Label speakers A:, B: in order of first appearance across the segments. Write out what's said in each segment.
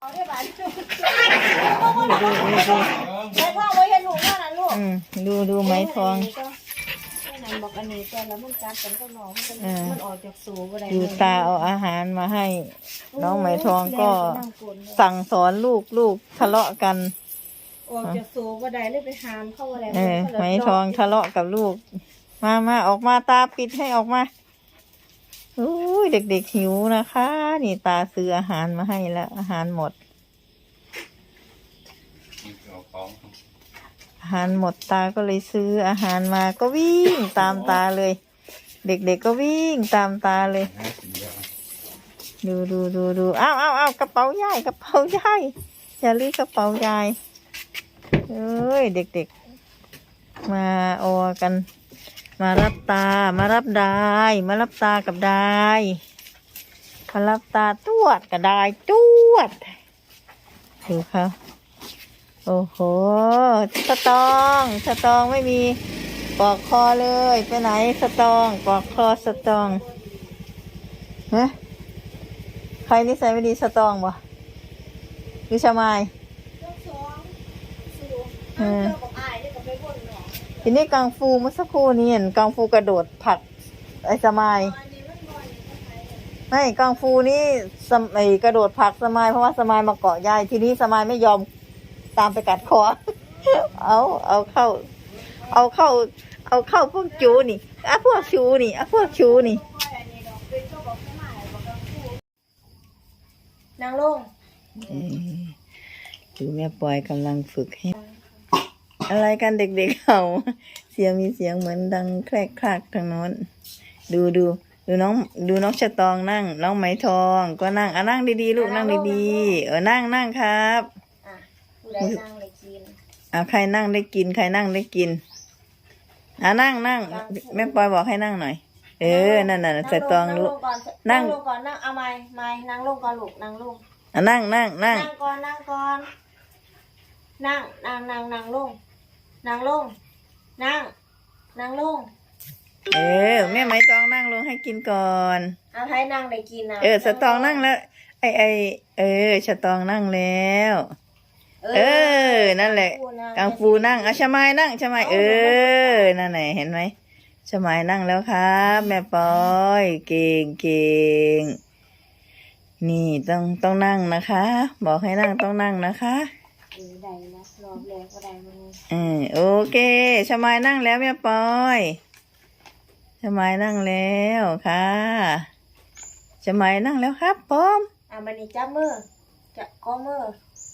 A: เอาได้บ้านไม่พ่อไว้ให้ลูกว่านะลูก
B: อืมดูดูไหมทอง
A: นั่นบอกอันนี้แต่แล้วมันจับกันก็น้องมัน
B: เออ
A: มันออกจากสูบอะไร
B: ดูตาเอาอาหารมาให้ น้องไหมทองก็
A: นั่งกลนเลย
B: สั่งสอนลูกลูกทะเลาะกัน
A: ออกจากสูบอะไรเลยไปหามเข้าอะไร
B: เออไหมทองทะเลาะกับลูก มามาออกมาตาปิดให้ออกมาอุ้ยเด็กๆหิวนะคะนี่ตาซื้ออาหารมาให้แล้ว อาหารหมด
C: เอาของ
B: อาหารหมดตาก็เลยซื้ออาหารมาก็วิ่งตามตาเลย เด็กๆก็วิ่งตามตาเลย
C: ห้าสิบเยอะ
B: ดูดูดูดูอ้าวอ้าวอ้าวกระเป๋ายายกระเป๋ายายอย่าลืมกระเป๋ายายเอ้ย เด็กๆ มาออกัน มารับตา มารับดาย มารับตากับดาย มารับตาตวดกับดายตวดดูเขาโอ้โหสตองสตองไม่มีปอกคอเลย ไปไหนสตองปอกคอสตองฮะใครนิสัยไม่ดีสตรองบ่หรือชะมายเออทีนี้กังฟูเมื่อสักครู่นี้เห็นกังฟูกระโดดผลักไอ้สมาย ไม่กังฟูนี่สมไอ้กระโดดผลักสมายเพราะว่าสมายมาเกาะยายทีนี้สมายไม่ยอมตามไปกัดคอ เอาเอาเข้า เอาเข้า เอาเข้าพวกจูนี่อะพวกชูนี่อะพวกชูนี่
A: นางลง
B: เอ่อดูแม่ปอยกำลังฝึกให้ อะไรกันเด็กๆเขาเสียงมีเสียงเหมือนดังแครกครากทางโน้น ดูดู ดูน้องดูน้องชะตองนั่ง น้องไหมทอง ก็นั่งอะนั่งดีๆลูกนั่งดีๆเออนั่งนั่งครับ
A: อะผู้ใดนั่งเลยกิน
B: อะใครนั่งได้กิน ใครนั่งได้กินอะนั่งนั่งแม่ปอยบอกให้นั่งหน่อย เออนั่นน่ะชะตองลูกนั่
A: นั่
B: ง
A: งลงก่อนนั่งเอาไม้ไม้นั่งลงก่อนลูกนั่งลง
B: อะนั่งนั่งนั่ง
A: นั่งก่อนนั่งก่อนนั่งนั่งนั่งนั่งลงนั่งลงนั่งนั่งลง
B: เออ แม่ไหมตองนั่งลงให้กินก่อน
A: เอาให้นั่งได้กินนะ
B: เออสตองนั่งแล้ว ไอไอเออสตองนั่งแล้ว เออ นั่นแหละกังฟูนั่งเอาชะมายนั่งชะมายเออ นั่นไหนเห็นไหมชะมายนั่งแล้วครับ แม่ปอย เก่งเก่งนี่ต้องต้องนั่งนะคะ บอกให้นั่งต้องนั่งนะคะ
A: เออได้นะรอบแรกก็ได้มึง
B: เออโอเคชะมายนั่งแล้วแม่ปอย ชะมายนั่งแล้วค่ะชะมายนั่งแล้วครับพร้อม
A: อะมันนี่จับมือจะก้อมือ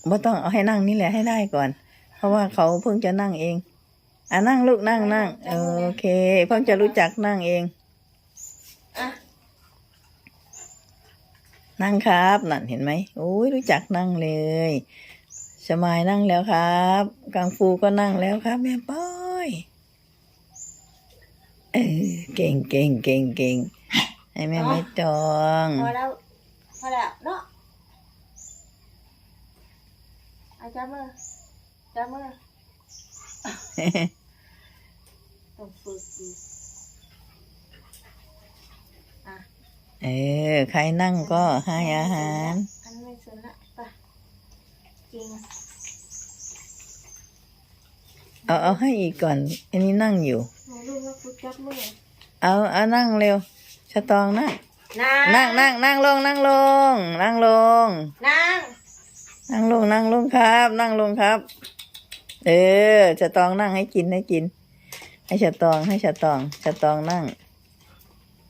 B: บ่ต้องเอาให้นั่งนี่แหละให้ได้ก่อน เพราะว่าเขาเพิ่งจะนั่งเอง อะนั่งลูกนั่งนั่งโอเค เพิ่งจะรู้จักนั่งเอง
A: อะ
B: นั่งครับนั่นเห็นไหมโอ้ยรู้จักนั่งเลยสมายนั่งแล้วครับกังฟูก็นั่งแล้วครับ แม่ป้อย เออ เก่งเก่งเก่งเก่งให้แม่ไม่จอง
A: พอแล้วพอแล้วเนาะเอาจับมือจับมือต้องฝึกอีกอะ
B: เออใครนั่งก็ให้อาหาร
A: อันไม่สนละไปจริง
B: เอาเอาให้อีกก่อน อันนี้นั่งอยู่
A: หนูรู้ว่าฝึกจับมือ
B: เอาเอานั่งเร็วชะตองนั่ง
A: นั่ง
B: นั่งนั่งนั่งลงนั่งลง นั่งลง
A: นั่ง
B: นั่งลงนั่งลงครับ นั่งลงครับ เออชะตองนั่งให้กินให้กิน ให้ชะตองให้ชะตองชะตองนั่ง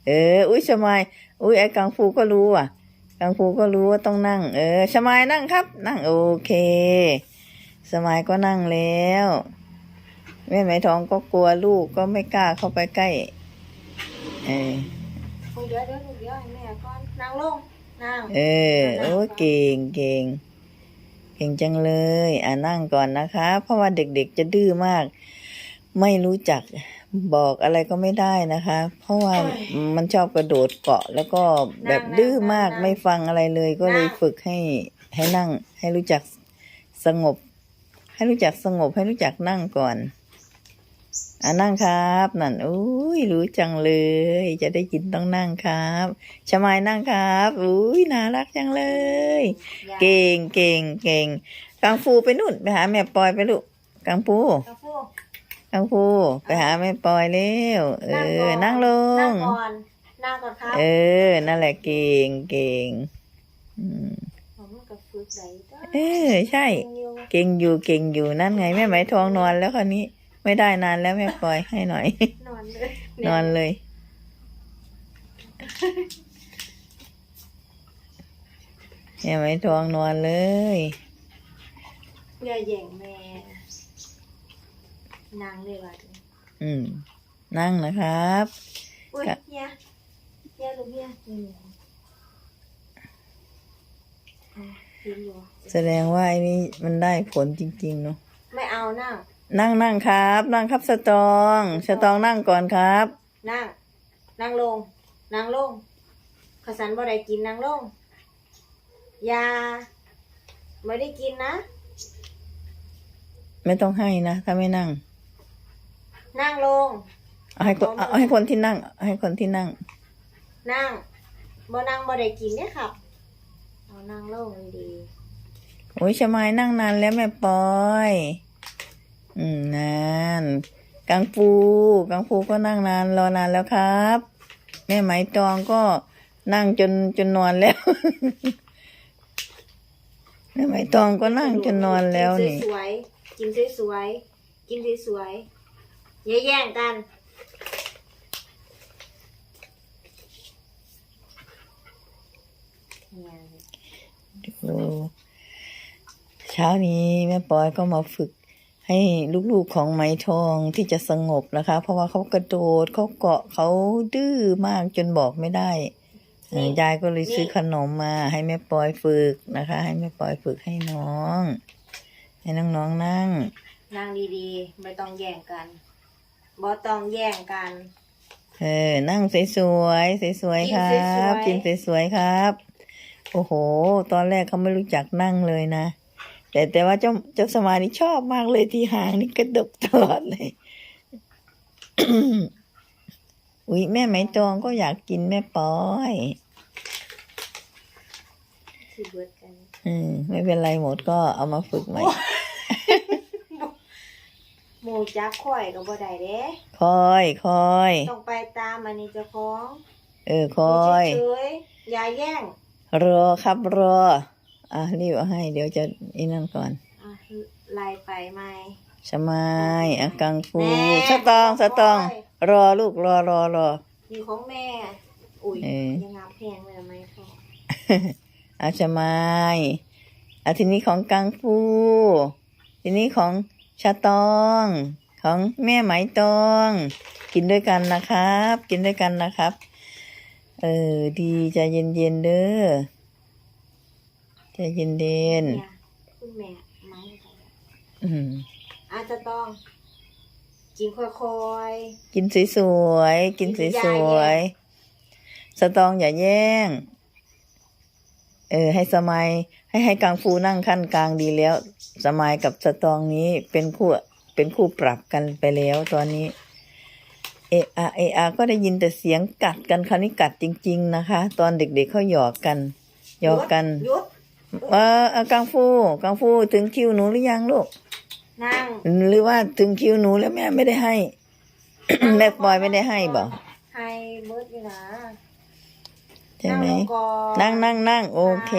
B: เออ อุ้ยชมายอุ้ยไอ้กังฟูก็รู้อะกังฟูก็รู้ว่าต้องนั่ง เออชมายนั่งครับ นั่งโอเค สมายก็นั่งแล้วแม่ไหมทองก็กลัวลูกก็ไม่กล้าเข้าไปใกล้ เออ
A: โอ้ยเดี๋ยวเดี๋ยวเดี๋ยวให้แม่ก่อนนั่งลงนั่ง
B: เออโอ้เก่งเก่งเก่งจังเลย อ่านั่งก่อนนะคะ เพราะว่าเด็กๆจะดื้อมาก ไม่รู้จักบอกอะไรก็ไม่ได้นะคะ เพราะว่ามันชอบกระโดดเกาะ แล้วก็แบบดื้อมากไม่ฟังอะไรเลย ก็เลยฝึกให้ให้นั่ง ให้รู้จักสงบ ให้รู้จักสงบให้รู้จักนั่งก่อน อ่านั่งครับนั่นอุ้ยรู้จังเลย จะได้ยินต้องนั่งครับชมายนั่งครับอุ้ยน่ารักจังเลย
A: อย่า
B: เก่งเก่งเก่งกังฟูไปนู่นไปหาแม่ปอยไปลูกกังฟู
A: กระฟู
B: กังฟูไปหาแม่ปอยเร็วเออ นั่งล
A: นั่
B: ง
A: งก่อนนั่งก่อนครับ
B: เออ นั่นแหละเก่งเก่งอืม
A: ผมกับฝึกไหนก็
B: เออใช่
A: อยู่
B: เก่งอยู่เก่งอยู่นั่นไงแม่ไหมทองนอนแล้วคราวนี้ ไม่ได้นานแล้วแม่ปอยให้หน่อย
A: นอนเลย
B: นอนเลยแม่ไหมทองนอนเลย
A: อย่าแย่งแม่นางเลยว่ะ
B: อืม นั่งนะครับ
A: อุ้ย
B: ครับ
A: เฮียเฮียลูกเฮียอืมอะกินอยู่
B: แสดงว่าไอ้นี่มันได้ผลจริง ๆ เนาะ
A: ไม่เอานั่ง
B: นั่งนั่งครับ นั่งครับสตอง สตองนั่งก่อนครับ
A: นั่ง นั่งลง นั่งลงขสันบ่ได้กินนั่งลงอยาไม่ได้กินนะ
B: ไม่ต้องให้นะ ถ้าไม่นั่ง
A: นั่งลง
B: เอาให้คนเอาให้คนที่นั่งเอาให้คนที่นั่ง
A: นั่งบ่นั่งบ่ได้กินเนี่ยครับเอานั่งลงดี
B: โอ้ยชมายนั่งนานแล้วแม่ปอย อืมนานกังฟูกังฟูก็นั่งนานรอนานแล้วครับ แม่ไหมตองก็นั่งจนจนนอนแล้วแม่ไหมตองก็นั่งจนนอนแล้ว
A: กิ
B: นี่
A: สวยๆกินสวยๆกินสวยๆอย่าแย่งกันเนี่ย
B: ดูเช้านี้แม่ปอยก็มาฝึก ให้ลูกๆของไหมทองที่จะสงบนะคะ เพราะว่าเขากระโดดเขาเกาะเขาดื้อมากจนบอกไม่ได้เอ่อยายก็เลยซื้อขนมมา ให้แม่ปอยฝึกนะคะ ให้แม่ปอยฝึกให้น้อง ให้น้องๆนั่ง
A: นั่งดีๆ ไม่ต้องแย่งกันบ่ต้องแย่งกัน
B: เออ นั่งสวยๆสวยๆครับ
A: กิ
B: กิน
A: นสวยๆ
B: สวยๆครับ โอ้โห ตอนแรกเขาไม่รู้จักนั่งเลยนะ แต่แต่ว่าเจ้าเจ้าสมานี่ชอบมากเลยที่หางนี่กระดกตลอดเลยอุ๊ยแม่ไหมตองก็อยากกินแม่ปอย
A: สิเบิดกัน
B: อืมไม่เป็นไรหมดก็เอามาฝึกใหม่
A: หมูจักข่อยก็บ่ได้เด้
B: คอยคอย
A: ต้องไปตามอันนี้เจ้าของ
B: เออคอย
A: เฉยๆอย่าแย่ง
B: รอครับรอ อะรีบเอาให้ เดี๋ยวจะอีนั่นก่อน
A: อะไล่ไปไหม
B: สมายอากังฟู
A: แม่
B: สตองสตอง
A: โอ้ย
B: รอลูกรอรอรอ
A: นี่ของแม่ อุ้ย
B: เออ
A: ยังงามแพงเลยไหมพ่อ
B: อาสมายอาทีนี้ของกังฟู ทีนี้ของชาตอง ของแม่ไหมตอง กินด้วยกันนะครับ กินด้วยกันนะครับ เออ ดีใจเย็นเย็นๆเด้อ ใจเย็นเย็น
A: เนี่ยคุณแม่ไม้ค่ะ
B: ๆอืม
A: อาจจะต้อง กินค่อย
B: กินสวยๆ กินสวยๆ สตองอย่าแย่ง เออ ให้สมัย ให้ให้กังฟูนั่งขั้นกลางดีแล้ว สมัยกับสตองนี้เป็นคู่ เป็นคู่ปรับกันไปแล้วตอนนี้ เออาเออาก็ได้ยินแต่เสียงกัดกันคราวนี้กัดจริง ๆ นะคะ ตอนเด็กๆเขาหยอกกัน
A: ๆ
B: หยอกกัน
A: หยุด
B: เออเอากังฟูกังฟูถึงคิวหนูหรือยังลูก
A: นั่ง
B: หรือว่าถึงคิวหนูแล้วแม่ไม่ได้ให้ แม่ปอยไม่ได้ให้บอก
A: ให้เบิร์ดอยู่นะ
B: ใช่ไหม
A: นั่งลงก่อน
B: นั่งนั่งนั่งโอเค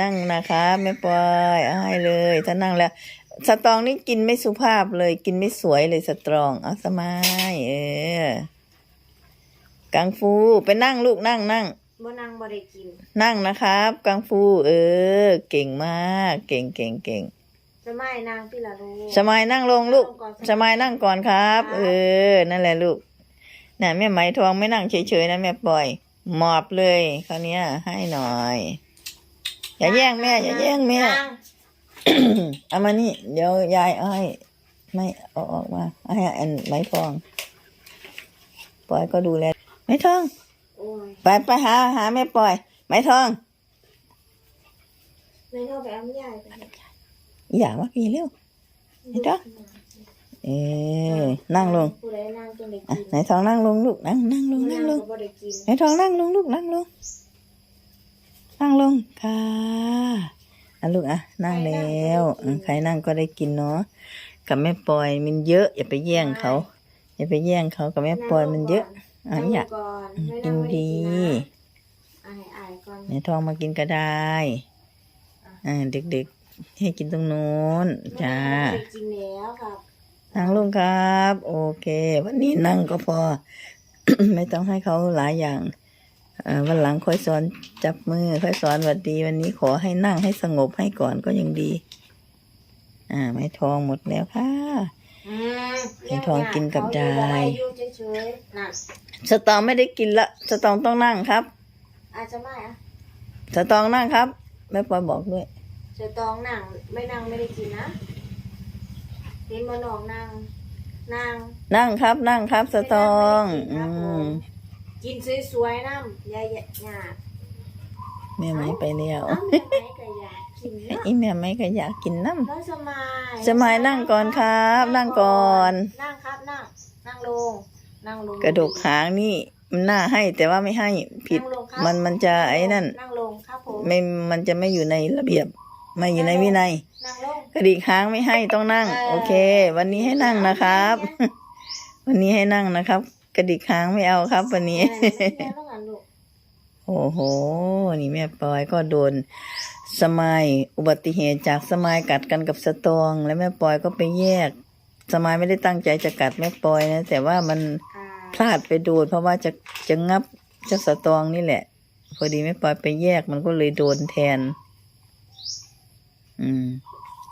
B: นั่งนะคะแม่ปอยเอาให้เลย ถ้านั่งแล้ว สตรองนี่กินไม่สุภาพเลย กินไม่สวยเลยสตรองเอาสมายเออกังฟูไปนั่งลูกนั่งนั่ง
A: บ่นั่งบ่ได้กิน
B: นั่งนะครับ กังฟู เออ เก่งมาก เก่งเก่งเก่ง
A: จะไม่นางพี่ละลูก
B: สมายนั่งลงลูก
A: นั่งก่อน
B: สมายนั่งก่อนครับ
A: ครับ
B: เออ นั่นแหละลูกน่ะแม่ไหมทองไม่นั่งเฉยๆนะแม่ปล่อย หมอบเลยคราวเนี้ยให้หน่อย อย่าแย่งแม่ อย่าแย่งแม่
A: นั่ง
B: เอามานี่ เดี๋ยวยายเอาให้ไม่เอาออกมาเอาให้อันไหมทอง ปล่อยก็ดูแลไหมทอง
A: โอ้ย
B: ไปไปหาหาแม่ปล่อยไหมทอง
A: ไม่เข้าไปอ้ำยายไป
B: อย่ามาพี่เร็วไหนจ๊ะอเออนั่งลง
A: ผู้ใดนั่งจนได้
B: อะ
A: กิน
B: ไหนทองนั่งลงลูกนั่งนั่งลงนั่งลง
A: ก็บ่ได้กิน
B: ไหนทองนั่งลงลูกนั่งลงนั่งลงค่ะอะลูกอะนั่งแล้วอะใครนั่งก็ได้กินเนาะกับแม่ปอยมันเยอะ อย่าไปแย่งเขาอย่าไปแย่งเขากับแม่ปอยมันเยอะ อะ
A: นั่ง
B: อยาก
A: ก่อนไม่
B: กิ
A: นั่ง
B: น
A: ไม่ไดีอายอายก่อน
B: ไหนทองมากินก็ได้อ่าเด็กๆ ให้กินตรงนู้นจ้า
A: ไม่ได้กินแล้วครับ
B: นั่งลงครับ โอเค วันนี้นั่งก็พอ ไม่ต้องให้เขาหลายอย่างอ่าวันหลังค่อยสอนจับมือ ค่อยสอนหวัดดี วันนี้ขอให้นั่งให้สงบให้ก่อนก็ยังดี อ่า ไม้ทองหมดแล้วค่ะ
A: อืม
B: ให้ทองกินกับยาย
A: อยู่เฉยๆน่ะ
B: สตองไม่ได้กินละสตองต้องนั่งครับ
A: อาจจะไม่อะ
B: สตองนั่งครับแม่ปอยบอกด้วย
A: เจะตองนั่งไม่นั่งไม่ได้กินนะเห็นบ่น้องนั่งนั่ง
B: นั่งครับนั่งครับสตอง
A: ไม่
B: อื
A: นั่งไม่ได้กินครับผม
B: ม
A: กินสวยๆน้ำยายหยาด
B: แม่ไหมไปแล้ว
A: เอ้าแม่ไหมก็อยากกินเนาะ
B: อีแม่ไหมก็อยากกินน้ำ
A: น้องสมาย
B: สมัยนั่งก่อนครับ นั่งก่อน
A: นั่งครับนั่งนั่งลง นั่งลง
B: กระดกหางนี่มันน่าให้แต่ว่าไม่ให้ผิด
A: นั่งลงครับ
B: มันมันจะไอ้นั่น
A: นั่งลงครับผม
B: ไม่มันจะไม่อยู่ในระเบียบ ไม่อยู่ในวินัย
A: นั่งลง
B: กระดิกหางไม่ให้ต้องนั่ง
A: เออ
B: โอเค วันนี้ให้นั่งนะครับ วันนี้ให้นั่งนะครับ กระดิกหางไม่เอาครับ วันนี้
A: แม่ต้องหันลูก
B: โอ้โห นี่แม่ปอยก็โดนสมัยอุบัติเหตุจากสมัยกัดกันกับสตอง แล้วแม่ปอยก็ไปแยก สมัยไม่ได้ตั้งใจจะกัดแม่ปอยนะ แต่ว่ามัน
A: อ่า
B: พลาดไปโดน เพราะว่าจะจะงับเจ้าสตองนี่แหละ พอดีแม่ปอยไปแยกมันก็เลยโดนแทน อืม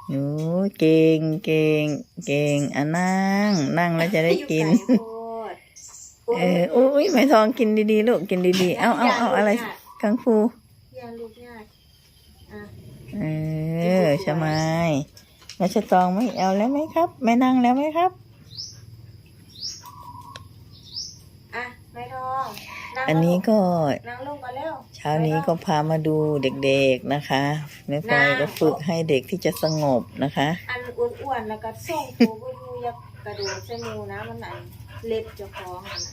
B: โอ้ยเก่งเก่งเก่งอะนั่ง นั่งแล้วจะได้กิน
A: อยู่ไกลโพด
B: เอออุ้ยไม่ทองกินดีๆลูกกินดีๆ เอาเอาเอาอะไรกังฟู
A: อย่าลูกยากอะ
B: เออใช่ไหมแล้วสตองไม่เอาแล้วไหมครับ ไม่นั่งแล้วไหมครับ
A: อะไม่ทองง
B: อันนี้ก็
A: นั่งลงกันเร็ว
B: เช้านี้ก็พามาดูเด็กๆนะคะแม่ปอยก็ฝึกให้เด็กที่จะสงบนะคะ
A: อันอ้วนๆแล้วก็ส่งตัวก็ดูอยักกระโดดใส่หมูนะมันอันเล็บเจ้าของอะน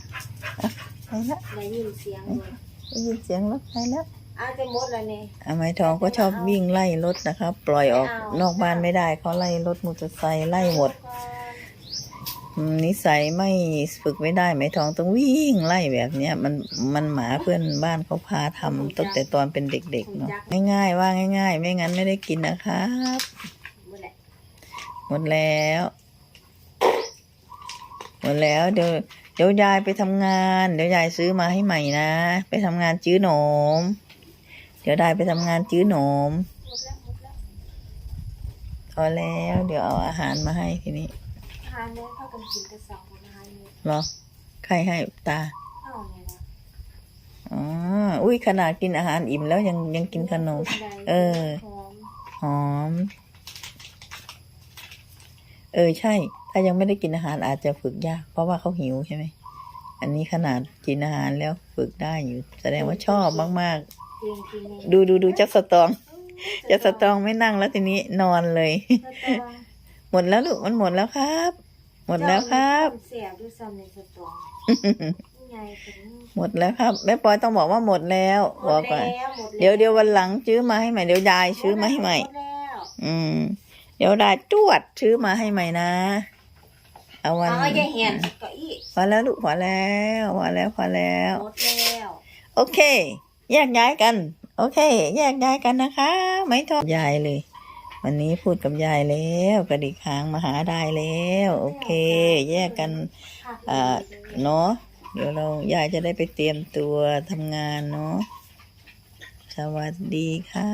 A: ะ
B: ไปละ
A: ได้ยินเสียงเลย
B: ได้ยินเสียงรถไปแล้ว
A: อาจจะหมดแล้วเนี่ย
B: อาไม้ทองก็ชอบวิ่งไล่รถนะคะ ปล่อยออก
A: ไม่เอา
B: นอกบ้านไม่ได้เขาไล่รถมอเตอร์ไซค์ไล่หมด
A: ก่อ นิ
B: สัยไม่ฝึกไม่ได้ไหม้ทองต้องวิ่งไล่แบบเนี้ยมันมันหมาเพื่อนบ้านเขาพาทำตั้งแต่ตอนเป็นเด็กๆเนาะง่ายๆว่าง่าย ๆ ไม่งั้นไม่ได้กินนะครับ
A: หมดแล้
B: วหมดแล้วเดี๋ยวเดี๋ยวยายไปทำงาน เดี๋ยวยายซื้อมาให้ใหม่นะ ไปทำงานจื้อหนม เดี๋ยวได้ไปทำงานจื้อหนมพอแล้วเดี๋ยวเอาอาหารมาให้ทีนี้า
A: หารเนี่ยเข้ากันกินกระสับอาหารเนี่ย
B: เหรอใครให้ตา
A: เข้าเนี่ยนะ
B: อ๋ออุ้ยขนาดกินอาหารอิ่มแล้วยังยังกินขนม เออ
A: หอม
B: หอม เออใช่ ถ้ายังไม่ได้กินอาหารอาจจะฝึกยาก เพราะว่าเขาหิวใช่ไหม อันนี้ขนาดกินอาหารแล้วฝึกได้อยู่ แสดงว่าชอบมาก
A: เก่งจริงเลย
B: ๆ ดูดูดูจักสตองจักสตองไม่นั่งแล้วทีนี้นอนเลย
A: สตอง
B: หมดแล้วลูกมันหมดแล้วครับ หมดแล้วครับ
A: เสียบด้วยซ้ำในสตองใหญ่ถึง
B: หมดแล้วครับแม่ปอยต้องบอกว่าหมดแล้ว
A: หม
B: บอ
A: ด
B: กก่อน
A: แล้วหมดแล้ว
B: เดี๋ยวเดี๋ยววันหลังซื้อมาให้ใหม่เดี๋ยวยายซื้อมาให้ใหม่
A: ดแล้ว
B: อืม เดี๋ยวได้จวดซื้อมาให้ใหม่นะ เอาวัน
A: เอาอย่าเห็นเก้าอี้
B: พอแล้วลูกพอแล้วพอแล้วพอแล้ว
A: หมดแล้ว
B: โอเค แยกย้ายกัน โอเค แยกย้ายกันนะคะ ไม่ทอดยายเลย วันนี้พูดกับยายแล้วกระดิกหางมาหาได้แล้ว โอเค แยกกัน
A: ค่ะ
B: อ่าเนาะเดี๋ยวเรายายจะได้ไปเตรียมตัวทำงานเนาะสวัสดีค่ะ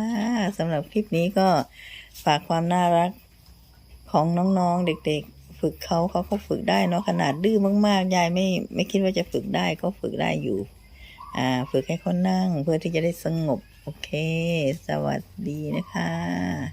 B: สำหรับคลิปนี้ก็ฝากความน่ารักของน้องๆเด็กๆ ฝึกเขาเขาก็ฝึกได้เนาะขนาดดื้อมากๆยายไม่ไม่คิดว่าจะฝึกได้ก็ฝึกได้อยู่ อ่า ฝึกให้เขานั่งเพื่อที่จะได้สงบ โอเค สวัสดีนะคะ